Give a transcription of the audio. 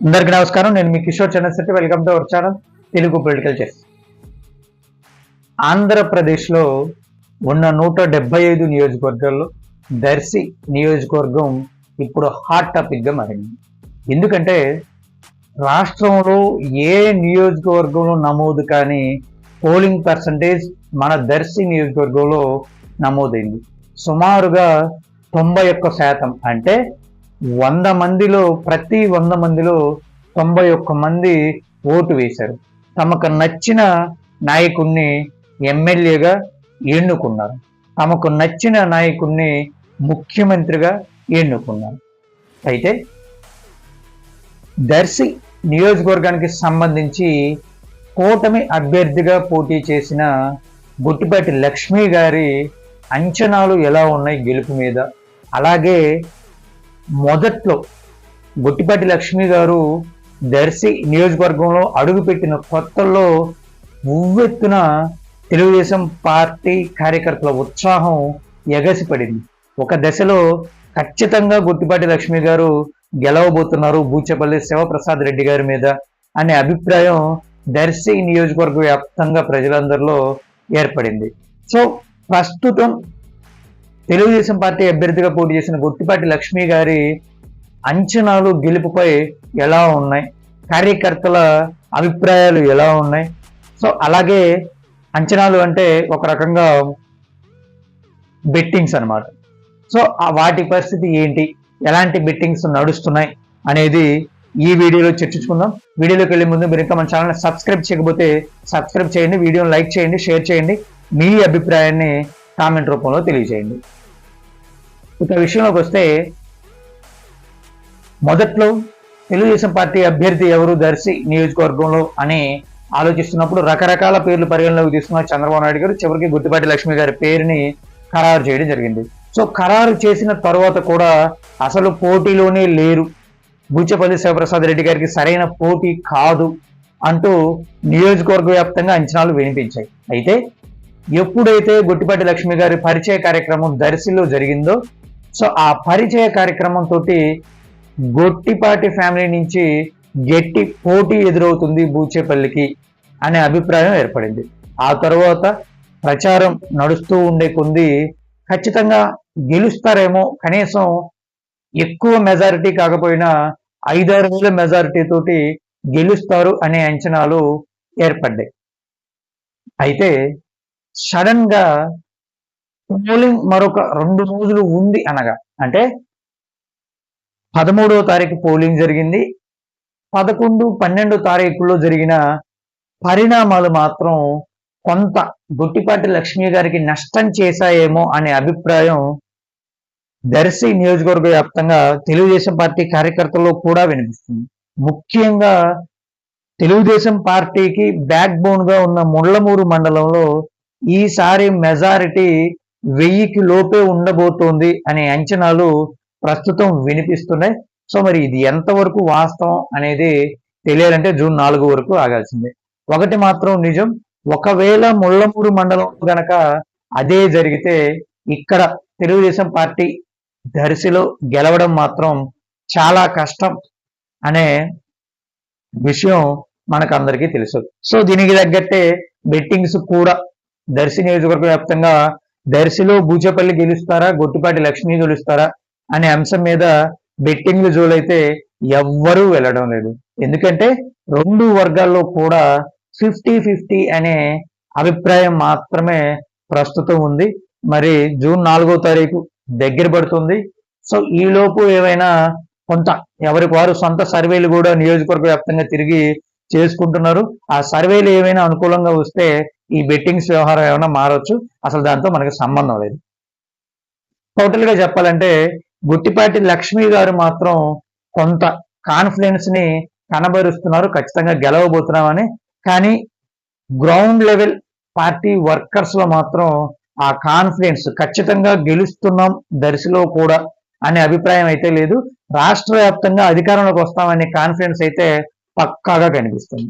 అందరికి నమస్కారం. నేను మీ Kishore Chandrashetty. Welcome to our channel Telugu political chess ఆంధ్రప్రదేశ్లో ఉన్న నూట డెబ్బై ఐదు నియోజకవర్గాల్లో దర్శి నియోజకవర్గం ఇప్పుడు హాట్ టాపిక్గా మారింది. ఎందుకంటే రాష్ట్రంలో ఏ నియోజకవర్గంలో నమోదు కానీ పోలింగ్ పర్సంటేజ్ మన దర్శి నియోజకవర్గంలో నమోదైంది. సుమారుగా తొంభై ఒక్క శాతం. అంటే వంద మందిలో ప్రతి వంద మందిలో తొంభై ఒక్క మంది ఓటు వేశారు. తమకు నచ్చిన నాయకుణ్ణి ఎమ్మెల్యేగా ఎన్నుకున్నారు. తమకు నచ్చిన నాయకుణ్ణి ముఖ్యమంత్రిగా ఎన్నుకున్నారు. అయితే దర్శి నియోజకవర్గానికి సంబంధించి కూటమి అభ్యర్థిగా పోటీ చేసిన గుట్టిపాటి లక్ష్మి గారి అంచనాలు ఎలా ఉన్నాయి గెలుపు మీద? అలాగే మొదట్లో గుట్టిపాటి లక్ష్మి గారు దర్శి నియోజకవర్గంలో అడుగుపెట్టిన కొత్తల్లో ఉవ్వెత్తున తెలుగుదేశం పార్టీ కార్యకర్తల ఉత్సాహం ఎగసిపడింది. ఒక దశలో ఖచ్చితంగా గుర్తుపాటి లక్ష్మి గారు గెలవబోతున్నారు బూచపల్లి శివప్రసాద్ రెడ్డి గారి మీద అనే అభిప్రాయం దర్శి నియోజకవర్గ వ్యాప్తంగా ప్రజలందరిలో ఏర్పడింది. సో ప్రస్తుతం తెలుగుదేశం పార్టీ అభ్యర్థిగా పోటీ చేసిన గుట్టిపాటి లక్ష్మి గారి అంచనాలు గెలుపుపై ఎలా ఉన్నాయి? కార్యకర్తల అభిప్రాయాలు ఎలా ఉన్నాయి? సో అలాగే అంచనాలు అంటే ఒక రకంగా బెట్టింగ్స్ అన్నమాట. సో వాటి పరిస్థితి ఏంటి? ఎలాంటి బెట్టింగ్స్ నడుస్తున్నాయి? అనేది ఈ వీడియోలో చర్చించుకుందాం. వీడియోలోకి వెళ్ళే ముందు మీరు ఇంకా మన ఛానల్ని సబ్స్క్రైబ్ చేయకపోతే సబ్స్క్రైబ్ చేయండి వీడియోని లైక్ చేయండి షేర్ చేయండి. మీ అభిప్రాయాన్ని కామెంట్ రూపంలో తెలియజేయండి. ఇక విషయంలోకి వస్తే మొదట్లో తెలుగుదేశం పార్టీ అభ్యర్థి ఎవరు దర్శి నియోజకవర్గంలో అని ఆలోచిస్తున్నప్పుడు రకరకాల పేర్లు పరిగణలోకి తీసుకున్న చంద్రబాబు నాయుడు గారు చివరికి గుట్టిపాటి లక్ష్మి గారి పేరుని ఖరారు చేయడం జరిగింది. సో ఖరారు చేసిన తర్వాత కూడా అసలు పోటీలోనే లేరు. బూచపల్లి శివప్రసాద్ రెడ్డి గారికి సరైన పోటీ కాదు అంటూ నియోజకవర్గ వ్యాప్తంగా అంచనాలు వినిపించాయి. అయితే ఎప్పుడైతే గుట్టిపాటి లక్ష్మి గారి పరిచయ కార్యక్రమం దర్శిలో జరిగిందో సో ఆ పరిచయ కార్యక్రమం తోటి గొట్టిపాటి ఫ్యామిలీ నుంచి గట్టి పోటీ ఎదురవుతుంది బూచేపల్లికి అనే అభిప్రాయం ఏర్పడింది. ఆ తర్వాత ప్రచారం నడుస్తూ ఉండే కొంది ఖచ్చితంగా గెలుస్తారేమో కనీసం ఎక్కువ మెజారిటీ కాకపోయినా ఐదారు వేల మెజారిటీ తోటి గెలుస్తారు అనే అంచనాలు ఏర్పడ్డాయి. అయితే సడన్గా పోలింగ్ మరొక రెండు రోజులు ఉంది అనగా అంటే పదమూడవ తారీఖు పోలింగ్ జరిగింది. పదకొండు పన్నెండు తారీఖుల్లో జరిగిన పరిణామాలు మాత్రం కొంత గుట్టిపాటి లక్ష్మి గారికి నష్టం చేశాయేమో అనే అభిప్రాయం దర్శి నియోజకవర్గ వ్యాప్తంగా తెలుగుదేశం పార్టీ కార్యకర్తల్లో కూడా వినిపిస్తుంది. ముఖ్యంగా తెలుగుదేశం పార్టీకి బ్యాక్ బోన్గా ఉన్న ముళ్ళమూరు మండలంలో ఈసారి మెజారిటీ వెయ్యికి లోపే ఉండబోతోంది అనే అంచనాలు ప్రస్తుతం వినిపిస్తున్నాయి. సో మరి ఇది ఎంతవరకు వాస్తవం అనేది తెలియాలంటే జూన్ నాలుగు వరకు ఆగాల్సిందే. ఒకటి మాత్రం నిజం ఒకవేళ ముళ్ళమూరు మండలం గనక అదే జరిగితే ఇక్కడ తెలుగుదేశం పార్టీ దర్శిలో గెలవడం మాత్రం చాలా కష్టం అనే విషయం మనకందరికీ తెలుసు. సో దీనికి తగ్గట్టే బెట్టింగ్స్ కూడా దర్శి నియోజకవర్గ వ్యాప్తంగా దర్శిలో బూచేపల్లి గెలుస్తారా గొట్టుపాటి లక్ష్మి గెలుస్తారా అనే అంశం మీద బెట్టింగ్లు జోలైతే ఎవ్వరూ వెళ్ళడం లేదు. ఎందుకంటే రెండు వర్గాల్లో కూడా ఫిఫ్టీ ఫిఫ్టీ అనే అభిప్రాయం మాత్రమే ప్రస్తుతం ఉంది. మరి జూన్ నాలుగో తారీఖు దగ్గర పడుతుంది. సో ఈలోపు ఏవైనా ఏమైనా కొంత ఎవరికి వారు సొంత సర్వేలు కూడా నియోజకవర్గ వ్యాప్తంగా తిరిగి చేసుకుంటున్నారు. ఆ సర్వేలు ఏమైనా అనుకూలంగా వస్తే ఈ బెట్టింగ్స్ వ్యవహారం ఏమైనా మారొచ్చు? అసలు దాంతో మనకి సంబంధం లేదు. టోటల్గా చెప్పాలంటే గుట్టిపాటి లక్ష్మి గారు మాత్రం కొంత కాన్ఫిడెన్స్ని కనబరుస్తున్నారు. ఖచ్చితంగా గెలవబోతున్నామని. కానీ గ్రౌండ్ లెవెల్ పార్టీ వర్కర్స్లో మాత్రం ఆ కాన్ఫిడెన్స్ ఖచ్చితంగా గెలుస్తున్నాం దర్శిలో కూడా అనే అభిప్రాయం అయితే లేదు. రాష్ట్ర వ్యాప్తంగా అధికారంలోకి వస్తామనే కాన్ఫిడెన్స్ అయితే పక్కాగా కనిపిస్తుంది.